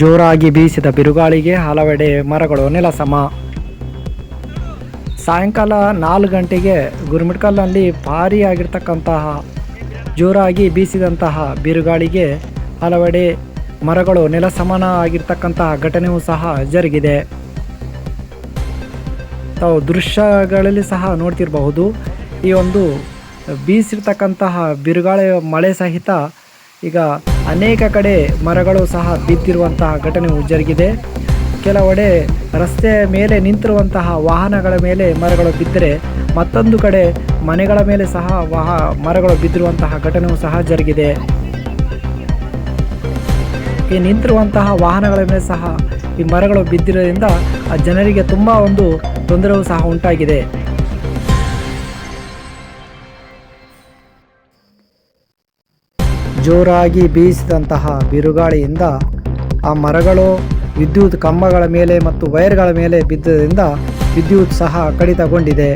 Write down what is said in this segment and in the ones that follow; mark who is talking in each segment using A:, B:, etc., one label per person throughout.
A: ಜೋರಾಗಿ ಬೀಸಿದ ಬಿರುಗಾಳಿಗೆ ಹಲವೆಡೆ ಮರಗಳು ನೆಲಸಮ. ಸಾಯಂಕಾಲ ನಾಲ್ಕು ಗಂಟೆಗೆ ಗುರುಮಿಟ್ಕಲ್ನಲ್ಲಿ ಭಾರೀ ಆಗಿರ್ತಕ್ಕಂತಹ ಜೋರಾಗಿ ಬೀಸಿದಂತಹ ಬಿರುಗಾಳಿಗೆ ಹಲವೆಡೆ ಮರಗಳು ನೆಲಸಮನ ಆಗಿರ್ತಕ್ಕಂತಹ ಘಟನೆಯೂ ಸಹ ಜರುಗಿದೆ. ತಾವು ದೃಶ್ಯಗಳಲ್ಲಿ ಸಹ ನೋಡ್ತಿರಬಹುದು, ಈ ಒಂದು ಬೀಸಿರ್ತಕ್ಕಂತಹ ಬಿರುಗಾಳಿ ಮಳೆ ಸಹಿತ ಈಗ ಅನೇಕ ಕಡೆ ಮರಗಳು ಸಹ ಬಿದ್ದಿರುವಂತಹ ಘಟನೆಯು ಜರುಗಿದೆ. ಕೆಲವೆಡೆ ರಸ್ತೆ ಮೇಲೆ ನಿಂತಿರುವಂತಹ ವಾಹನಗಳ ಮೇಲೆ ಮರಗಳು ಬಿದ್ದರೆ ಮತ್ತೊಂದು ಕಡೆ ಮನೆಗಳ ಮೇಲೆ ಸಹ ವಾಹ, ಮರಗಳು ಬಿದ್ದಿರುವಂತಹ ಘಟನೆಯೂ ಸಹ ಜರುಗಿದೆ. ಈ ನಿಂತಿರುವಂತಹ ವಾಹನಗಳ ಮೇಲೆ ಸಹ ಈ ಮರಗಳು ಬಿದ್ದಿರೋದ್ರಿಂದ ಆ ಜನರಿಗೆ ತುಂಬ ಒಂದು ತೊಂದರೆಯೂ ಸಹ ಉಂಟಾಗಿದೆ. ಜೋರಾಗಿ ಬೀಸಿದಂತಹ ಬಿರುಗಾಳಿಯಿಂದ ಆ ಮರಗಳು ವಿದ್ಯುತ್ ಕಂಬಗಳ ಮೇಲೆ ಮತ್ತು ವೈರ್ಗಳ ಮೇಲೆ ಬಿದ್ದರಿಂದ ವಿದ್ಯುತ್ ಸಹ ಕಡಿತಗೊಂಡಿದೆ.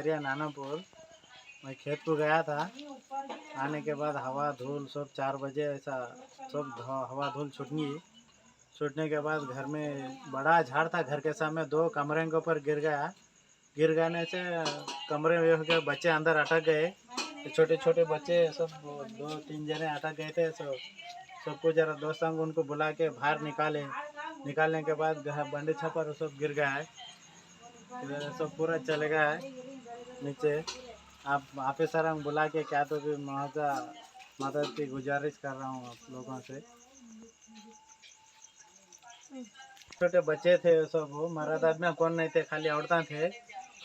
B: एरिया नानापुर मैं खेत को गया था। आने के बाद हवा, धूल सब चार बजे ऐसा सब हवा, धूल छूटनी। छूटने के बाद घर में बड़ा झाड़ था, घर के सामने दो कमरे के ऊपर गिर गया। गिर जाने से कमरे में के बच्चे अंदर अटक गए। छोटे छोटे बच्चे सब दो, तीन जने अटक गए थे, सब, सबको जरा दोस्तों को उनको बुला के बाहर निकाले। निकालने के बाद बंडे छपर सब गिर गया है सब पूरा चले गया है नीचे। आप ऑफिसर हम बुला के क्या तो भी माता मदद की गुजारिश कर रहा हूँ आप लोगों से। छोटे बच्चे थे सब वो मर्द आदमी कौन नहीं थे, खाली औरतें थे।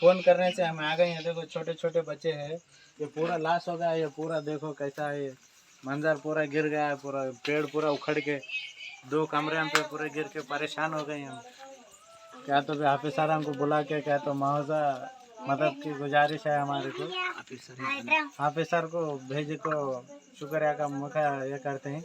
B: फ़ोन करने से हम आ गए हैं, देखो छोटे छोटे बच्चे हैं। ये पूरा लाश हो गया, ये पूरा देखो कैसा है। ये मंजर पूरा गिर गया है, पूरा पेड़ पूरा उखड़ के। दो कमरे हम पे पूरे गिर के परेशान हो गए हम। क्या तो भी ऑफिसर हमको बुला के, क्या तो मुआवजा मदद की गुजारिश है हमारे को। ऑफिसर को भेज को शुक्रिया का मौका ये करते हैं।